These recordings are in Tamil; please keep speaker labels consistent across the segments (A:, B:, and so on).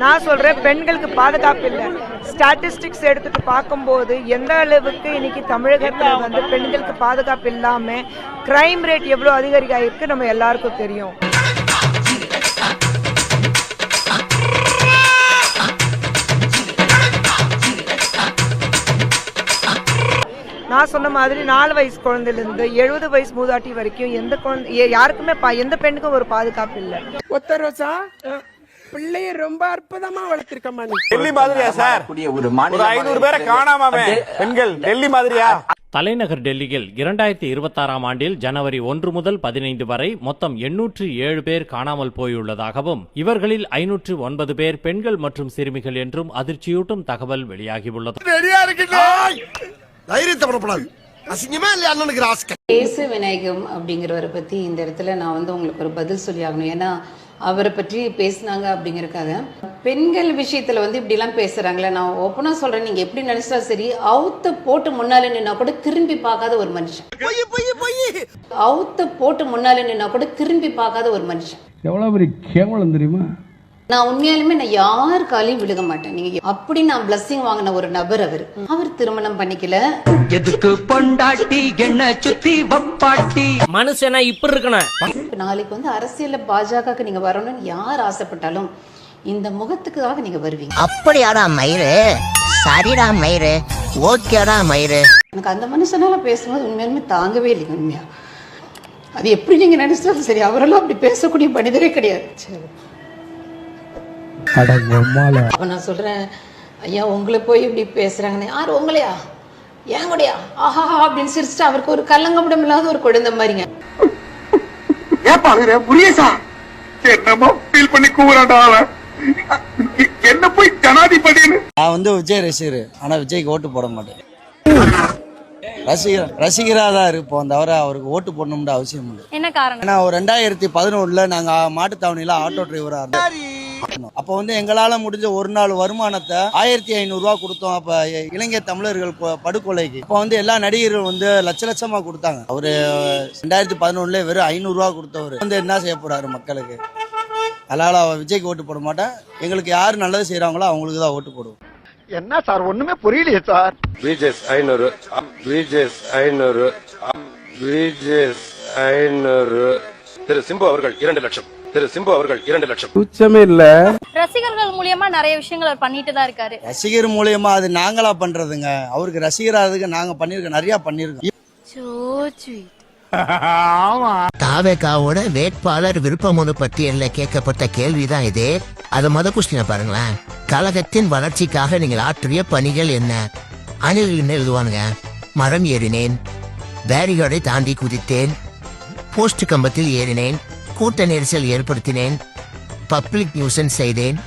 A: நான் சொல்கிறேன் பெண்களுக்கு பாதுகாப்பு இல்லை. ஸ்டாட்டிஸ்டிக்ஸ் எடுத்துட்டு பார்க்கும்போது எந்த அளவுக்கு இன்னைக்கு தமிழகத்தில் வந்து பெண்களுக்கு பாதுகாப்பு இல்லாமல் கிரைம் ரேட் எவ்வளோ அதிகரிக்காயிருக்கு நம்ம எல்லாருக்கும் தெரியும். நான் சொன்ன மாதிரி நாலு வயசு குழந்தையிலேருந்து எழுபது வயசு மூதாட்டி வரைக்கும் எந்த குழந்தை யாருக்குமே பா- எந்த பெண்ணுக்கும் ஒரு பாதுகாப்பு இல்லை.
B: ஒத்த ரோசா பிள்ளைய ரொம்ப அற்புதமா வளர்த்திருக்கம்மா நீ
C: டெல்லி மாதிரியா சார்?
D: ஒரு
C: ஐநூறு பேரை காணாமாமே பெண்கள் டெல்லி மாதிரியா?
E: தலைநகர் டெல்லியில் இரண்டாயிரத்தி இருபத்தாறாம் ஆண்டில் ஜனவரி ஒன்று முதல் பதினைந்து வரை மொத்தம் எண்ணூற்று ஏழு பேர் காணாமல் போயுள்ளதாகவும் இவர்களில் ஐநூற்று ஒன்பது பேர் பெண்கள் மற்றும் சிறுமிகள் என்றும் அதிர்ச்சியூட்டும் தகவல் வெளியாகியுள்ளது.
F: அசிங்கமா இல்லையா அண்ணனுக்கு
G: இயேசு விநாயகம் அப்படிங்கிறவரை பற்றி இந்த இடத்துல நான் வந்து உங்களுக்கு ஒரு பதில் சொல்லி ஆகணும். ஏன்னா அவரை பற்றி பேசினாங்க அப்படிங்கறக்காக பெண்கள் விஷயத்துல வந்து இப்படிலாம் பேசுறாங்களே நான் ஓப்பனாக சொல்றேன். நீங்க எப்படி நினைச்சா சரி அவுத்த போட்டு முன்னால நின்னா கூட திரும்பி பார்க்காத ஒரு மனுஷன். அவுத்த போட்டு முன்னால நின்னா கூட திரும்பி பார்க்காத ஒரு மனுஷன்.
H: எவ்வளோ பெரிய கேவலம் தெரியுமா?
G: நான் உண்மையாலுமே நான் யார் காலையும் விழுக மாட்டேன். நீங்க அப்படி நான் பிளஸ்ஸிங் வாங்கின ஒரு நபர் அவர். அவர் திருமணம் பண்ணிக்கல.
D: எதுக்கு பொண்டாட்டி? என்ன சுத்தி வப்பாட்டி.
I: மனுஷனா இப்படி இருக்கணும்.
G: நாளைக்கு வந்து அரசியல்ல பாஜகவுக்கு நீங்க வரணும்னு யார் ஆசைப்பட்டாலும் இந்த முகத்துக்காக நீங்க வருவீங்க.
J: அப்படியாடா மயிறு? சரிடா மயிறு. ஓகேடா மயிறு.
G: எனக்கு அந்த மனுஷனால பேசும்போது உண்மையாலுமே தாங்கவே இல்லைங்க உண்மையா. அது எப்படி நீங்க நினைச்சாலும் சரி அவரெல்லாம் அப்படி பேசக்கூடிய மனிதரே கிடையாது. சரி. அப்ப நான் சொல்றேன் ஐயா உங்களை போய் இப்படி பேசுறாங்கன்னு. யார்? உங்களையா? ஏன் கூடயா ஆஹா அப்படின்னு சிரிச்சுட்டு அவருக்கு ஒரு கல்லங்கப்படம் இல்லாத ஒரு குழந்தை மாதிரிங்க.
F: ஏப்பா புரியசா? என்னமோ ஃபீல் பண்ணி அவன். என்ன போய் ஜனாதிபதினு
D: நான் வந்து விஜய் ரசிகர். ஆனா விஜய்க்கு ஓட்டு போட மாட்டேன். ரசிகர் ரசிகரா தான் இருப்போம் தவிர அவருக்கு ஓட்டு போடணும்னு அவசியம் இல்லை.
K: என்ன காரணம்?
D: ஏன்னா ஒரு ரெண்டாயிரத்தி பதினொன்றுல நாங்க மாட்டுத்தாவணியில ஆட்டோ டிரைவரா இருந்தோம் அப்போ வந்து எங்களால முடிஞ்ச ஒரு நாள் வருமானத்தை ஆயிரத்தி ஐநூறு ரூபா கொடுத்தோம். அப்ப இளைஞர் தமிழர்கள் படுகொலைக்கு. இப்போ வந்து எல்லா நடிகர்கள் வந்து லட்ச லட்சமா கொடுத்தாங்க. அவரு ரெண்டாயிரத்தி பதினொன்னுல வெறும் ஐநூறு ரூபா கொடுத்தவர். வந்து என்ன செய்ய போறாரு மக்களுக்கு? அதனால விஜய்க்கு ஓட்டு போட மாட்டேன் எங்களுக்கு யார் நல்லது செய்றாங்களோ அவங்களுக்கு தான் ஓட்டு போடுவோம்.
F: என்ன சார் ஒண்ணுமே புரியலையே சார்.
C: பிஜேஸ் ஐநூறு பிஜேஸ் ஐநூறு பிஜேஸ் ஐநூறு. திரு சிம்பு அவர்கள் இரண்டு லட்சம். திரு சிம்பு அவர்கள் இரண்டு லட்சம்.
H: துச்சமே இல்ல.
K: ரசிகர்கள் மூலியமா நிறைய விஷயங்கள் அவர் பண்ணிட்டு தான் இருக்காரு.
D: ரசிகர் மூலியமா அது நாங்களா பண்றதுங்க. அவருக்கு ரசிகராதுக்கு நாங்க பண்ணிருக்கோம் நிறைய பண்ணிருக்கோம்.
J: தாவேகாவோட வேட்பாளர் விருப்பமனு பட்டியல்ல கேட்கப்பட்ட கேள்விதான் இது. அது மொத கொஸ்டினை பாருங்களேன். கழகத்தின் வளர்ச்சிக்காக நீங்கள் ஆற்றிய பணிகள் என்ன? அணில் என்ன எழுதுவானுங்க? மரம் ஏறினேன். பேரிகார்டை தாண்டி குதித்தேன். போஸ்ட் கம்பத்தில் ஏறினேன். கூட்ட நெரிசல் ஏற்படுத்தினேன் பப்ளிக் நியூசன்ஸ் செய்தேன்.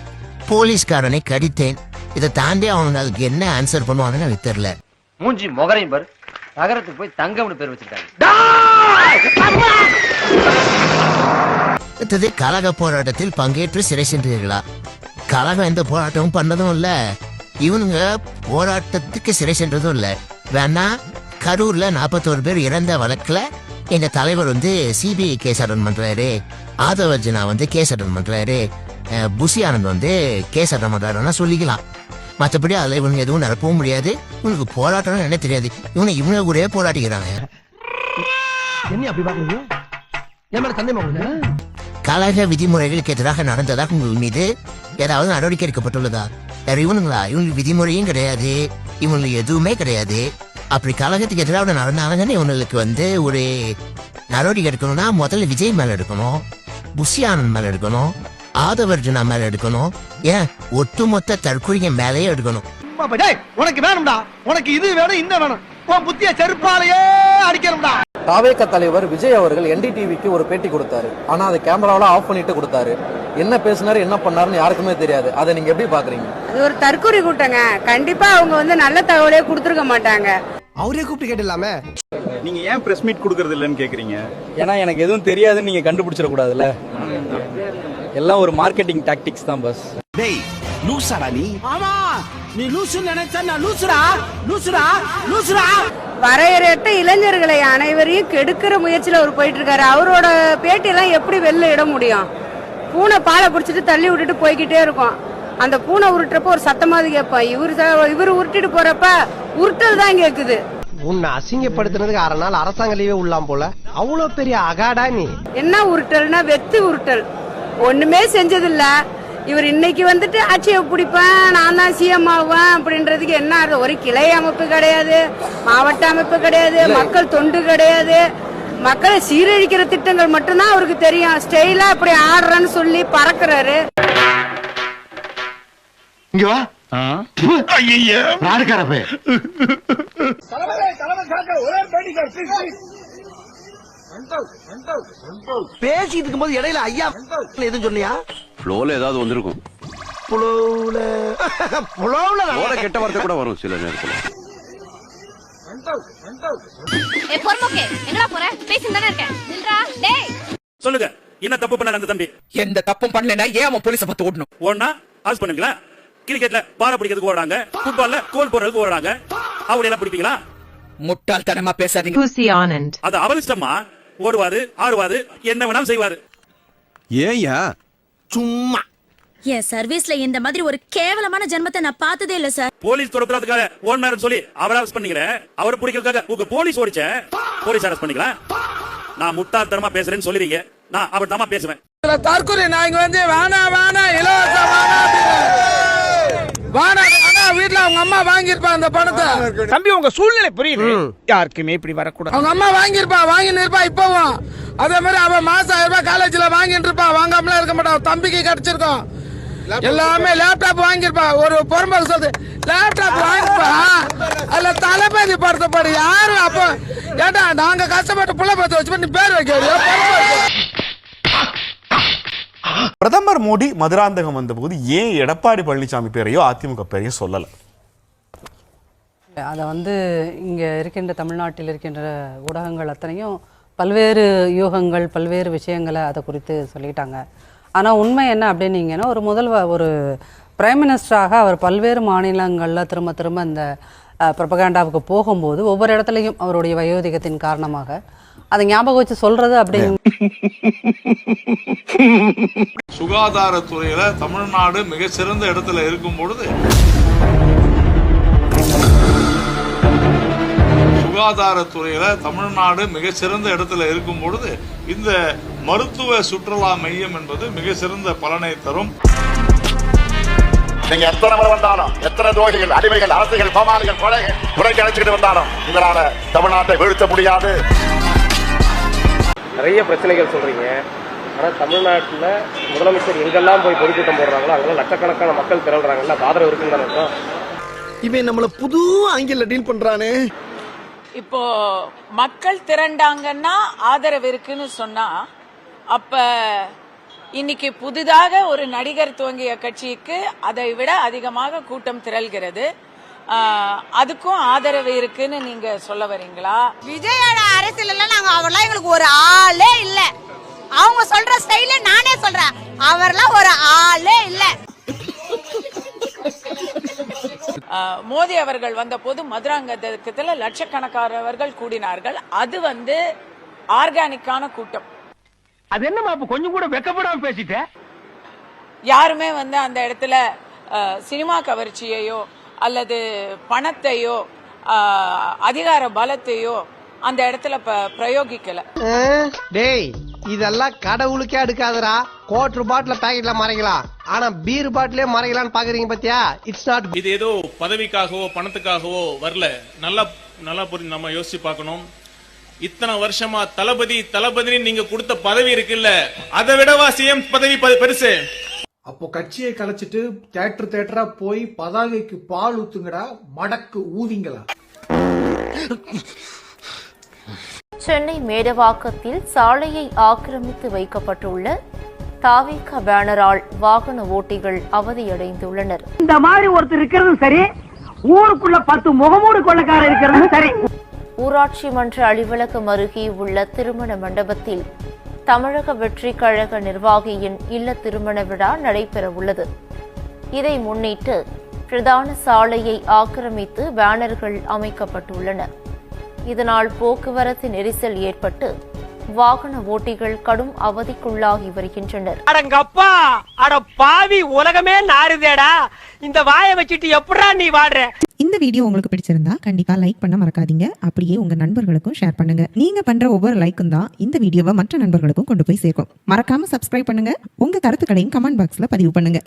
J: போலீஸ்காரனை கடித்தேன். இதை தாண்டி அவங்க அதுக்கு என்ன ஆன்சர் பண்ணுவாங்கன்னு எனக்கு தெரியல.
I: மூஞ்சி முகரையும் பாரு. நகரத்துக்கு போய் தங்கம்னு பேர் வச்சிருக்காங்க
J: அடுத்தது கழக போராட்டத்தில் பங்கேற்று சிறை சென்றீர்களா? கழகம் எந்த போராட்டமும் பண்ணதும் இல்ல. இவனுங்க போராட்டத்துக்கு சிறை சென்றதும் இல்ல. வேணா கரூர்ல நாற்பத்தோரு பேர் இறந்த வழக்குல எங்க தலைவர் வந்து சிபிஐ கேஸ் அட்டன் பண்றாரு. ஆதவர்ஜனா வந்து கேஸ் அட்டன் பண்றாரு புசி ஆனந்த் வந்து கேஸ் அட்டன் பண்றாருன்னா சொல்லிக்கலாம். மற்றபடி அதுல இவனுங்க எதுவும் நடக்கவும் முடியாது. இவனுக்கு போராட்டம் என்ன தெரியாது. இவனை இவங்க கூடயே போராட்டிக்கிறாங்க.
I: என்ன அப்படி பாக்குறீங்க என் மேல சந்தேகமா
J: கழக விதிமுறைகளுக்கு எதிராக நடந்ததாக உங்கள் மீது ஏதாவது நடவடிக்கை எடுக்கப்பட்டுள்ளதா? வேற இவனுங்களா? இவங்களுக்கு விதிமுறையும் கிடையாது. இவங்களுக்கு எதுவுமே கிடையாது. அப்படி கழகத்துக்கு எதிராக நடந்தாங்கன்னு இவங்களுக்கு வந்து ஒரு நடவடிக்கை எடுக்கணும்னா முதல்ல விஜய் மேல எடுக்கணும் புஷி ஆனந்த் மேல எடுக்கணும் ஆதவர்ஜுனா மேல எடுக்கணும் ஏன் ஒட்டுமொத்த தற்கொலைங்க மேலேயே எடுக்கணும்
F: உனக்கு வேணும்டா உனக்கு இது வேணும் இந்த வேணும் உன் புத்திய செருப்பாலேயே அடிக்கணும்டா
I: தாவேக தலைவர் விஜய் அவர்கள் என்டிடிவிக்கு ஒரு பேட்டி கொடுத்தாரு ஆனா அதை கேமராவில ஆஃப் பண்ணிட்டு கொடுத்தாரு என்ன பேசினாரு என்ன பண்ணாருன்னு யாருக்குமே தெரியாது அதை நீங்க எப்படி பாக்குறீங்க
A: அது ஒரு தற்கொலை கூட்டங்க. கண்டிப்பா அவங்க வந்து நல்ல தகவலே கொடுத்துருக்க மாட்டாங்க.
B: அவரே கூப்பிட்டு கேட்டுலாமே
C: நீங்க ஏன் பிரஸ் மீட் கொடுக்கறது இல்லைன்னு கேக்குறீங்க?
I: ஏன்னா எனக்கு எதுவும் தெரியாதுன்னு நீங்க கண்டுபிடிச்சிட கூடாதுல்ல எல்லாம் ஒரு மார்க்கெட்டிங் டாக்டிக்ஸ் தான் பஸ்
F: டேய் லூசாடா நீ.
B: ஆமா நீ லூசு நினைச்சா நான் லூசுடா? லூசுடா? லூசுடா?
A: வரையறையற்ற இளைஞர்களை அனைவரையும் கெடுக்கிற முயற்சியில அவர் போயிட்டு இருக்காரு அவரோட பேட்டியெல்லாம் எப்படி வெளில இட முடியும்? பூனை பாலை குடிச்சிட்டு தள்ளி விட்டுட்டு போய்கிட்டே இருக்கும்.
L: அந்த பூனை உருட்டுறப்ப ஒரு சத்தமாவது கேட்பான் இவர் இவர் உருட்டிட்டு போறப்ப உருட்டல் தான் கேக்குது.
B: உன்னை அசிங்கப்படுத்துனதுக்கு அரை நாள் அரசாங்க லீவே உள்ளாம் போல. அவ்வளவு பெரிய அகாடா நீ.
L: என்ன உருட்டல்னா வெத்து உருட்டல். ஒண்ணுமே செஞ்சதில்ல. இவர் இன்னைக்கு வந்துட்டு ஆட்சியை பிடிப்பேன் நான் தான் சிஎம் ஆவேன் அப்படின்றதுக்கு என்ன அர்த்தம்? ஒரு கிளை அமைப்பு கிடையாது மாவட்ட அமைப்பு கிடையாது மக்கள் தொண்டு கிடையாது. மக்களை சீரழிக்கிற திட்டங்கள் மட்டும்தான் அவருக்கு தெரியும். ஸ்டைலா இப்படி ஆடுறேன்னு சொல்லி பறக்குறாரு.
F: இங்க வா. ஐயா நாடுக்காரப்பே
B: பேசிட்டு இருக்கும்போது இடையில ஐயா எதுவும் சொன்னியா?
C: ஃப்ளோல ஏதாவது வந்திருக்கும்.
B: புலவுல. புலவுல
C: ஃப்ளோல கெட்ட வார்த்தை கூட வரும் சில நேரத்துல. சொல்லுங்க என்ன தப்பு பண்ண அந்த தம்பி?
B: எந்த தப்பும் பண்ணலனா ஏன் அவன் போலீஸ பத்து ஓடணும்
C: ஓடனா ஆஸ் பண்ணுங்களா கிரிக்கெட்ல பாறை பிடிக்கிறதுக்கு ஓடுறாங்க. ஃபுட்பால்ல கோல் போடுறதுக்கு ஓடுறாங்க. அவங்க எல்லாம் பிடிப்பீங்களா?
B: முட்டாள்தனமா பேசாதீங்க.
C: அது அவர் இஷ்டமா ஓடுவாரு ஆடுவாரு என்ன வேணாலும் செய்வாரு.
F: ஏயா
B: சும்மா.
K: என் சர்வீஸ்ல இந்த மாதிரி ஒரு கேவலமான ஜென்மத்தை நான் பார்த்ததே இல்ல சார்.
C: போலீஸ் துரத்துறதுக்காக ஓடினாருன்னு சொல்லி அவர் அரெஸ்ட் பண்ணிக்கிறேன் அவர் பிடிக்கிறதுக்காக உங்க போலீஸ் ஓடிச்ச போலீஸ் அரெஸ்ட் பண்ணிக்கலாம் நான் முட்டாள்தனமா பேசுறேன்னு சொல்லுவீங்க நான் அவர் பேசுவேன்.
B: தற்கொலை நான் இங்க வந்து வேணா வேணா இலவச அவங்க அம்மா வாங்கியிருப்பா அந்த பணத்தை.
M: தம்பி உங்க சூழ்நிலை புரியுது. யாருக்குமே இப்படி வரக்கூடாது.
B: அவங்க அம்மா வாங்கியிருப்பா வாங்கின்னு இருப்பா இப்பவும். அதே மாதிரி அவன் மாசம் ஆயிரம் ரூபாய் காலேஜ்ல வாங்கிட்டு இருப்பா. வாங்காமலாம் இருக்க மாட்டான் தம்பிக்கு கிடைச்சிருக்கோம். எல்லாமே லேப்டாப் வாங்கியிருப்பா. ஒரு பொறுமை சொல்லுது லேப்டாப் வாங்கிப்பா. அதுல தளபதி படத்தை பாடு. யாரும் அப்போ ஏட்டா நாங்க கஷ்டப்பட்டு புள்ள பத்து வச்சு பண்ணி பேர் வைக்க
F: பிரதமர் மோடி மதுராந்தகம் வந்தபோது ஏன் எடப்பாடி பழனிசாமி பேரையோ அதிமுக பேரையோ சொல்லல?
L: அதை வந்து இங்கே இருக்கின்ற தமிழ்நாட்டில் இருக்கின்ற ஊடகங்கள் அத்தனையும் பல்வேறு யூகங்கள் பல்வேறு விஷயங்களை அதை குறித்து சொல்லிட்டாங்க. ஆனால் உண்மை என்ன அப்படின்னீங்கன்னா ஒரு முதல்வ ஒரு பிரைம் மினிஸ்டராக அவர் பல்வேறு மாநிலங்களில் திரும்ப திரும்ப இந்த ப்ரொபகேண்டாவுக்கு போகும்போது ஒவ்வொரு இடத்துலையும் அவருடைய வயோதிகத்தின் காரணமாக அதை ஞாபகம் வச்சு சொல்கிறது அப்படிங்க
F: சுகாதாரத்துறையில தமிழ்நாடு மிக சிறந்த இடத்துல இருக்கும் பொழுது சுகாதாரத்துறையில தமிழ்நாடு மிக சிறந்த இடத்துல இருக்கும் பொழுது இந்த மருத்துவ சுற்றுலா மையம் என்பது மிக சிறந்த பலனை தரும்.
C: நீங்க எத்தனை முறை வந்தாலும் எத்தனை துரோகிகள் அடிமைகள் அரசுகள் கோமாளிகள் கொலைகள் துறைக்கு அழைச்சிக்கிட்டு வந்தாலும் உங்களால தமிழ்நாட்டை வீழ்த்த முடியாது.
M: நிறைய பிரச்சனைகள் சொல்றீங்க. ஆனா தமிழ்நாட்டுல முதலமைச்சர் எங்கெல்லாம் போய் பொதுக்கூட்டம் போடுறாங்களோ அங்கெல்லாம் லட்சக்கணக்கான மக்கள் திரள்றாங்கல்ல ஆதரவு இருக்குன்னு தானே
B: இவன் நம்மள புது ஆங்கில டீல் பண்றானே.
L: இப்போ மக்கள் திரண்டாங்கன்னா ஆதரவு இருக்குன்னு சொன்னா அப்ப இன்னைக்கு புதிதாக ஒரு நடிகர் துவங்கிய கட்சிக்கு அதை விட அதிகமாக கூட்டம் திரள்கிறது. அதுக்கும் ஆதரவு இருக்குன்னு நீங்க சொல்ல வரீங்களா?
K: விஜயோட அரசியல் எல்லாம் நாங்க அவர்லாம் எங்களுக்கு ஒரு ஆளே இல்ல. அவங்க சொல்ற ஸ்டைல நானே சொல்றேன். அவர்லாம் ஒரு ஆள் இல்ல
L: ஆஹ், மோடி அவர்கள் வந்தபோது மதுராங்கதத்துல லட்சக்கணக்கானவர்கள் கூடினார்கள். அது வந்து ஆர்கானிக்கான கூட்டம்.
M: அது என்னமா அப்ப கொஞ்சம் கூட வெக்கப்படாம பேசிட்ட?
L: யாருமே வந்து அந்த இடத்துல சினிமா கவர்ச்சியையோ அல்லது பணத்தையோ அதிகார பலத்தையோ அந்த இடத்துல பிரயோகிக்கல.
B: டேய் இதெல்லாம் கடவுளுக்கே அடுக்காதடா. கோட் பாட்டில பாக்கெட்ல மறைக்கலாம் ஆனா பீர் பாட்டிலே மறைக்கலாம்னு பாக்குறீங்க பாத்தியா? இட்ஸ் நாட்
F: இது ஏதோ பதவிக்காகவோ பணத்துக்காகவோ வரல. நல்லா நல்லா புரிஞ்சு நம்ம யோசிச்சு பார்க்கணும். இத்தனை வருஷமா தளபதி தளபதினு நீங்க கொடுத்த பதவி இருக்குல்ல அதை விடவா சிஎம் பதவி பெருசு?
B: அப்போ கட்சியை கலைச்சிட்டு தேட்டர் தேட்டரா போய் பதாகைக்கு பால் ஊத்துங்கடா மடக்கு ஊதிங்களா?
K: சென்னை மேடவாக்கத்தில் சாலையை ஆக்கிரமித்து வைக்கப்பட்டுள்ள தாவிக பேனரால் வாகன ஓட்டிகள் அவதியடைந்துள்ளனர்.
M: இந்த மாதிரி ஒருத்தர் இருக்கிறதும் சரி ஊருக்குள்ள பத்து முகமூடு கொள்ளக்காரர் இருக்கிறதும் சரி.
K: ஊராட்சி மன்ற அலுவலகம் அருகே உள்ள திருமண மண்டபத்தில் தமிழக வெற்றி கழக நிர்வாகியின் இல்ல திருமண விழா நடைபெறவுள்ளது. இதை முன்னிட்டு பிரதான சாலையை ஆக்கிரமித்து பேனர்கள் அமைக்கப்பட்டுள்ளன. இதனால் போக்குவரத்து நெரிசல் ஏற்பட்டு வாகன ஓட்டிகள் கடும் அவதிக்குள்ளாகி வருகின்றனர்.
N: அடங்கப்பா! அட பாவி உலகமே நாறுதேடா. இந்த வாயை வச்சுட்டு எப்படா நீ வாடுற?
O: இந்த வீடியோ உங்களுக்கு பிடிச்சிருந்தா கண்டிப்பா லைக் பண்ண மறக்காதீங்க. அப்படியே உங்க நண்பர்களுக்கும் ஷேர் பண்ணுங்க. நீங்க பண்ற ஒவ்வொரு லைக்கும் தான் இந்த வீடியோவை மற்ற நண்பர்களுக்கும் கொண்டு போய் சேர்க்கும். மறக்காம சப்ஸ்கிரைப் பண்ணுங்க. உங்க கருத்துக்களையும் கமெண்ட் பாக்ஸ்ல பதிவு பண்ணுங்க.